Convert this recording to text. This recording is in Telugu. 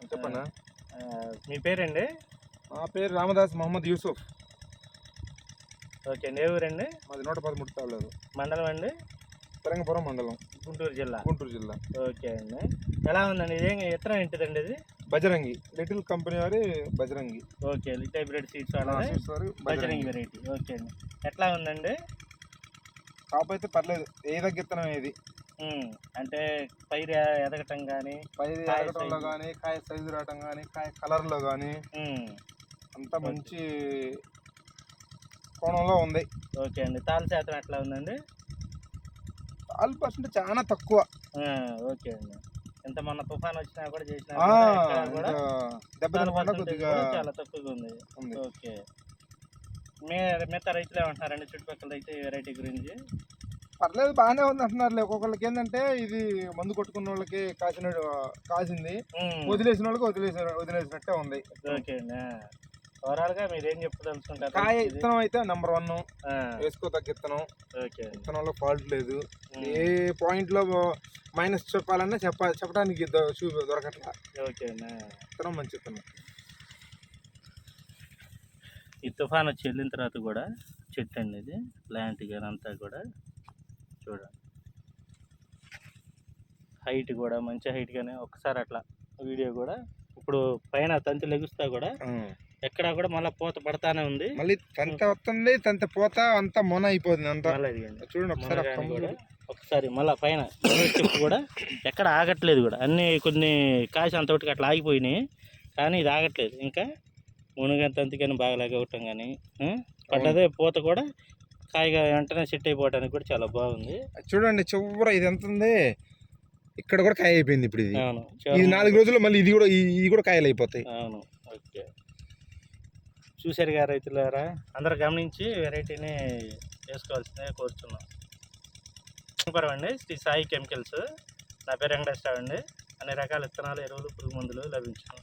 చెప్పన్నా? మీ పేరండి? మా పేరు రామదాస్ మహమ్మద్ యూసుఫ్. ఓకే ఊరండి మాది నూట పదమూడు తాళ్ళూరు. మండలం అండి? తెలంగపురం మండలం. గుంటూరు జిల్లా. గుంటూరు జిల్లా. ఓకే అండి. ఎలా ఉందండి? ఇదేం ఇత్తనం ఏంటిదండి ఇది? బజరంగి. లిటిల్ కంపెనీ వారి Bajrangi. Okay lit hybrid seeds Bajrangi. Variety. Okay అండి. ఎట్లా ఉందండి? కాపు అయితే పర్లేదు. ఏ తగ్గిత్తనం ఏది ఉమ్, అంటే పైరు ఎదగటం కానీ పై కాయ ఎరగటంలో size. కానీ కాయ సైజు రావటం కానీ కాయ కలర్లో కానీ అంతా మంచి కోణంలో ఉంది. ఓకే అండి. తాళ శాతం ఎట్లా ఉందండి? ఆల్ పర్సెంట్ చాలా తక్కువ. ఓకే అండి. ఎంత మొన్న తుఫాన్ వచ్చినా కూడా చేసినా కూడా చాలా తక్కువగా ఉంది. ఉంది. ఓకే. మే మిగతా రైతులు ఏమంటున్నారండి? చుట్టుపక్కల రైతు వెరైటీ గురించి. పర్లేదు బాగానే ఉంది అంటున్నారు ఒక్కొక్కరికి ఏంటంటే ఇది మందు కొట్టుకున్న వాళ్ళకి కాసిన కాసింది. వదిలేసిన వాళ్ళకి వదిలేసిన వదిలేసినట్టే ఉంది. ఓవరాల్గా మీరు చెప్పదలుచుకుంటారు? కాయ? ఇత్తనం అయితే నెంబర్ వన్. వేసుకో తగ్గ ఇత్తనం. ఇత్తనంలో ఫాల్ట్ లేదు. ఏ పాయింట్లో మైనస్ చెప్పాలన్నా చెప్ప చెప్పడానికి దొరకట్లా. ఇత్తనం మంచి ఇత్తనం. ఈ తుఫాన్ వచ్చి వెళ్ళిన తర్వాత కూడా చెట్టు అండి ఇది. ప్లాంట్ కానీ అంతా కూడా చూడండి. హైట్ కూడా మంచి హైట్ కానీ ఒకసారి అట్లా వీడియో కూడా ఇప్పుడు పైన తంతి లెగుస్తా కూడా ఎక్కడా కూడా మళ్ళీ పూత పడతానే ఉంది. మళ్ళీ తంత వస్తుంది తంత పోతా అంతా మొన అయిపోతుంది అంతా. చూడండి ఒకసారి కూడా. ఒకసారి మళ్ళీ పైన చెట్టు కూడా ఎక్కడ ఆగట్లేదు కూడా. అన్ని కొన్ని కాసి అంతటికి అట్లా ఆగిపోయినాయి కానీ ఇది ఆగట్లేదు. ఇంకా మునగని తంతికని బాగా లాగవటం కానీ పడ్డదే పూత కూడా కాయగా వెంటనే సెట్ అయిపోవడానికి కూడా చాలా బాగుంది. చూడండి చివర ఇది ఎంత ఉంది? ఇక్కడ కూడా కాయ అయిపోయింది ఇప్పుడు ఇది. అవును ఇది నాలుగు రోజుల్లో మళ్ళీ ఇది కూడా ఇది కూడా కాయలు అయిపోతాయి. అవును ఓకే. చూశారు గారు రైతులారా? అందరు గమనించి వెరైటీని వేసుకోవాల్సిందే కోరుతున్నాం. నమస్కారం అండి. శ్రీ సాయి కెమికల్స్. నా పేరు వెంకటేశ్వర అండి. అన్ని రకాల విత్తనాలు ఎరువులు పురుగు మందులు లభించును